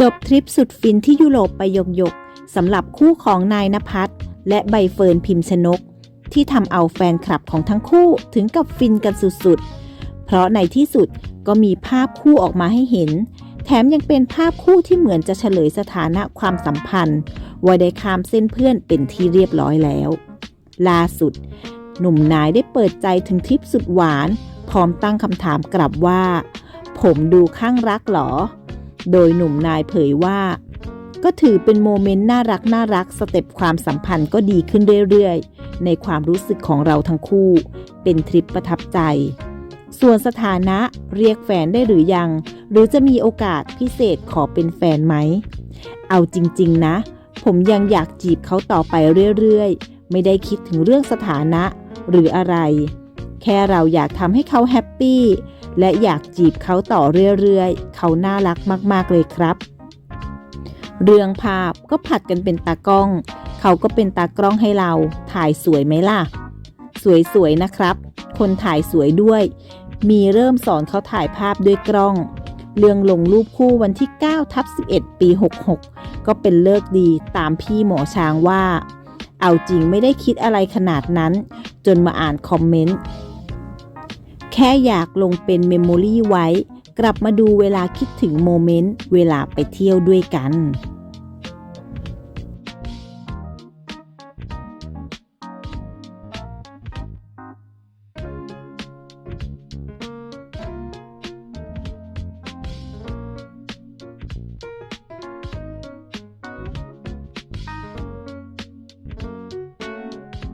จบทริปสุดฟินที่ยุโรปไปยกๆสำหรับคู่ของนายนภัสและใบเฟิร์นพิมชนก ที่ทำเอาแฟนคลับของทั้งคู่ถึงกับฟินกันสุดๆ เพราะในที่สุดก็มีภาพคู่ออกมาให้เห็น แถมยังเป็นภาพคู่ที่เหมือนจะเฉลยสถานะความสัมพันธ์ว่าได้ข้ามเส้นเพื่อนเป็นที่เรียบร้อยแล้ว ล่าสุด หนุ่มนายได้เปิดใจถึงทริปสุดหวาน พร้อมตั้งคำถามกลับว่า ผมดูข้างรักหรอ โดยหนุ่มนายเผยว่า ก็ถือเป็นโมเมนต์น่ารักน่ารักสเต็ปความสัมพันธ์ก็ดีขึ้นเรื่อยๆ ในความรู้สึกของเราทั้งคู่ เป็นทริปประทับใจ ส่วนสถานะเรียกแฟนได้หรือยัง หรือจะมีโอกาสพิเศษขอเป็นแฟนไหม เอาจริงๆนะ ผมยังอยากจีบเขาต่อไปเรื่อยๆ ไม่ได้คิดถึงเรื่องสถานะหรืออะไร แค่เราอยากทำให้เขาแฮปปี้และอยากจีบเขาต่อเรื่อยๆ เขาน่ารักมากๆเลยครับ เรื่องภาพก็ผัดกันเป็นตากล้อง เขาก็เป็นตากล้องให้เรา ถ่ายสวยไหมล่ะ สวยๆนะครับ คนถ่ายสวยด้วย มีเริ่มสอนเขาถ่ายภาพด้วยกล้อง เรื่องลงรูปคู่วันที่9ทับ11 ปี 66 ก็เป็นเลิกดีตามพี่หมอช้างว่า เอาจริงไม่ได้คิดอะไรขนาดนั้น จนมาอ่านคอมเมนต์ แค่อยากลงเป็นเมมโมรี่ไว้ กลับมาดูเวลาคิดถึงโมเมนต์ เวลาไปเที่ยวด้วยกัน